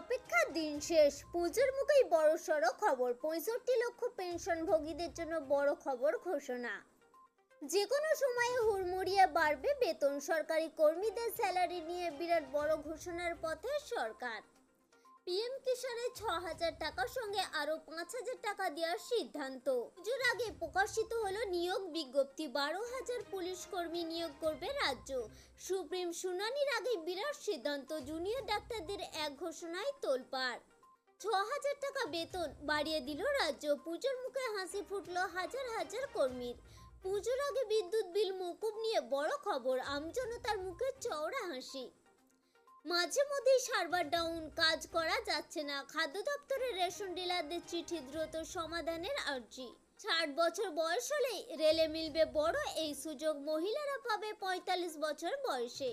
অপেক্ষার দিন শেষ। পুজোর মুখেই বড় সড়ো খবর, পঁয়ষট্টি লক্ষ পেনশনভোগীদের জন্য বড় খবর ঘোষণা। যে কোনো সময়ে হুড়মুড়িয়ে বাড়বে বেতন। সরকারি কর্মীদের স্যালারি নিয়ে বিরাট বড় ঘোষণার পথে সরকার। পিএম কিষাণে ছ হাজার টাকার সঙ্গে আরও পাঁচ হাজার টাকা দেওয়ার সিদ্ধান্ত। পুজোর আগে প্রকাশিত হলো নিয়োগ বিজ্ঞপ্তি। বারো হাজার পুলিশ কর্মী নিয়োগ করবে রাজ্য। সুপ্রিম শুনানির আগে বিরাট সিদ্ধান্ত, জুনিয়র ডাক্তারদের এক ঘোষণায় তোলপাড়। ছ হাজার টাকা বেতন বাড়িয়ে দিল রাজ্য। পুজোর মুখে হাসি ফুটল হাজার হাজার কর্মীর। পুজোর আগে বিদ্যুৎ বিল মকুব নিয়ে বড় খবর। আমজনতার মুখে চওড়া হাসি। মাঝে মধ্যেই সার্ভার ডাউন কাজ করা যাচ্ছে না। খাদ্য দপ্তরের রেশন ডিলারদের চিঠি দ্রুত সমাধানের আর্জি। ষাট বছর বয়স হলেই রেলে মিলবে বড় এই সুযোগ, মহিলারা পাবে পঁয়তাল্লিশ বছর বয়সে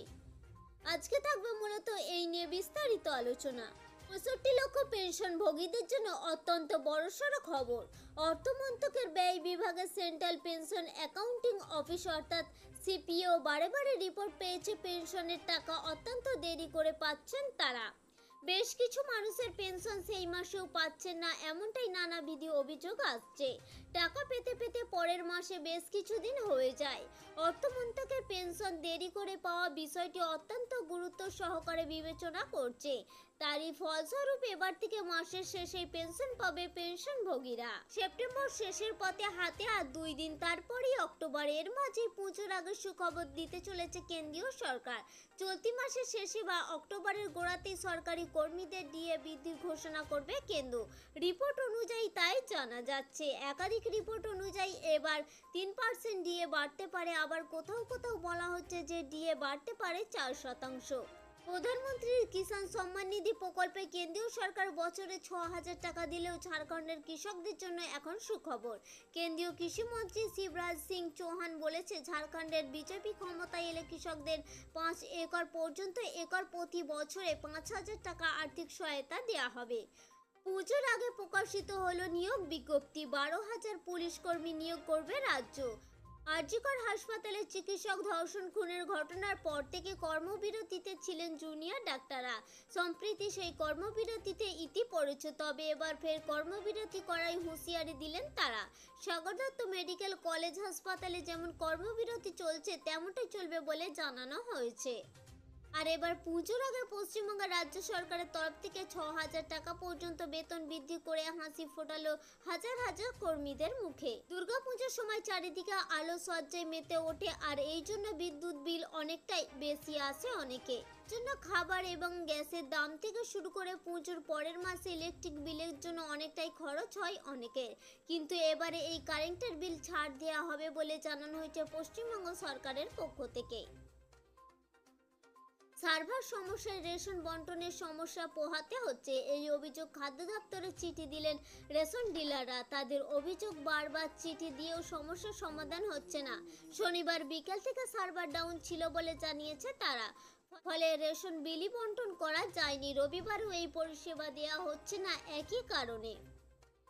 আজকে থাকবে মূলত এই নিয়ে বিস্তারিত আলোচনা। পঁয়ষট্টি লক্ষ পেনশনভোগীদের জন্য অত্যন্ত বড়সড় খবর। অর্থমন্ত্রকের ব্যয় বিভাগের সেন্ট্রাল পেনশন অ্যাকাউন্টিং অফিস অর্থাৎ সিপিও বারে বারে রিপোর্ট পেয়েছে পেনশনের টাকা অত্যন্ত দেরি করে পাচ্ছেন তারা। বেশ কিছু মানুষের পেনশন সেই মাসেও পাচ্ছেন না, এমনটাই নানা বিধি অভিযোগ আসছে। টাকা পেতে পেতে পরের মাসে বেশ কিছুদিন হয়ে যায়। অর্থমন্ত্রকের পেনশন দেরি করে পাওয়া বিষয়টি অত্যন্ত গুরুত্ব সহকারে বিবেচনা করছে। তারই ফলস্বরূপ এবার থেকে মাসের শেষে পেনশন পাবে পেনশনভোগীরা। সেপ্টেম্বর শেষের পথে হাতে আর দুই দিন তারপরই অক্টোবর এর মাঝে পুজোর আগে সুখবর দিতে চলেছে কেন্দ্রীয় সরকার। চলতি মাসের শেষে বা অক্টোবরের গোড়াতেই সরকারি কর্মীদের দিয়ে বৃদ্ধির ঘোষণা করবে কেন্দ্র। রিপোর্ট অনুযায়ী তাই জানা যাচ্ছে। একাধিক রিপোর্ট অনুযায়ী এবার তিন পার্সেন্ট ডিএ বাড়তে পারে। আবার কোথাও কোথাও বলা হচ্ছে যে ডিএ বাড়তে পারে চার শতাংশ। প্রধানমন্ত্রীর কিষাণ সম্মান নিধি প্রকল্পে কেন্দ্রীয় সরকার বছরে ছ হাজার টাকা দিলেও ঝাড়খণ্ডের কৃষকদের জন্য এখন সুখবর। কেন্দ্রীয় কৃষিমন্ত্রী শিবরাজ সিং চৌহান বলেছে, ঝাড়খণ্ডের বিজেপি ক্ষমতায় এলে কৃষকদের পাঁচ একর পর্যন্ত একর প্রতি বছরে পাঁচ হাজার টাকা আর্থিক সহায়তা দেওয়া হবে। পুজোর আগে প্রকাশিত হলো নিয়োগ বিজ্ঞপ্তি, বারো হাজার পুলিশ কর্মী নিয়োগ করবে রাজ্য। আরজিকর হাসপাতালে চিকিৎসক ধর্ষণ খুনের ঘটনার পর থেকে কর্মবিরতিতে ছিলেন জুনিয়র ডাক্তাররা। সম্প্রতি সেই কর্মবিরতিতে ইতি পড়েছে, তবে এবার ফের কর্মবিরতি করাই হুঁশিয়ারি দিলেন তারা। সাগর দত্ত মেডিকেল কলেজ হাসপাতালে যেমন কর্মবিরতি চলছে, তেমনটাই চলবে বলে জানানো হয়েছে। আর এবার পুজোর আগে পশ্চিমবঙ্গ রাজ্য সরকারের তরফ থেকে ছ হাজার টাকা পর্যন্ত বেতন বৃদ্ধি করে হাসি ফোটালো হাজার হাজার কর্মীদের মুখে। দুর্গাপুজোর সময় চারিদিকে আলো সজ্জায় মেতে ওঠে আর এই জন্য বিদ্যুৎ বিল অনেকটাই বেশি আসে অনেকে। জন্য খাবার এবং গ্যাসের দাম থেকে শুরু করে পুজোর পরের মাসে ইলেকট্রিক বিলের জন্য অনেকটাই খরচ হয় অনেকের কিন্তু এবারে এই কারেন্টের বিল ছাড় দেওয়া হবে বলে জানানো হয়েছে পশ্চিমবঙ্গ সরকারের পক্ষ থেকে। সার্ভার সমস্যায় রেশন বন্টনের সমস্যা পোহাতে হচ্ছে। এই অভিযোগ খাদ্য দপ্তরে চিঠি দিলেন রেশন ডিলাররা। তাদের অভিযোগ বারবার চিঠি দিয়েও সমস্যার সমাধান হচ্ছে না। শনিবার বিকেল থেকে সার্ভার ডাউন ছিল বলে জানিয়েছে তারা। ফলে রেশন বিলি বন্টন করা যায়নি। রবিবারও এই পরিষেবা দেওয়া হচ্ছে না। একই কারণে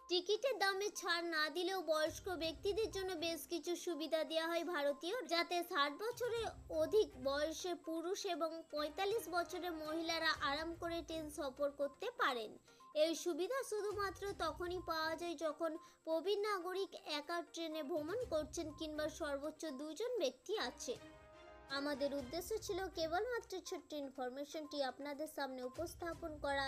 টিকিটের দামে ছাড় না দিলেও বয়স্ক ব্যক্তিদের জন্য বেশ কিছু সুবিধা দেওয়া হয় ভারতীয়, যাতে ষাট বছরের অধিক বয়সের পুরুষ এবং পঁয়তাল্লিশ বছরের মহিলারা আরাম করে ট্রেন সফর করতে পারেন। এই সুবিধা শুধুমাত্র তখনই পাওয়া যায় যখন প্রবীণ নাগরিক একা ট্রেনে ভ্রমণ করছেন কিংবা সর্বোচ্চ দুজন ব্যক্তি আছে। আমাদের উদ্দেশ্য ছিল কেবলমাত্র ছোট্ট ইনফরমেশনটি আপনাদের সামনে উপস্থাপন করা।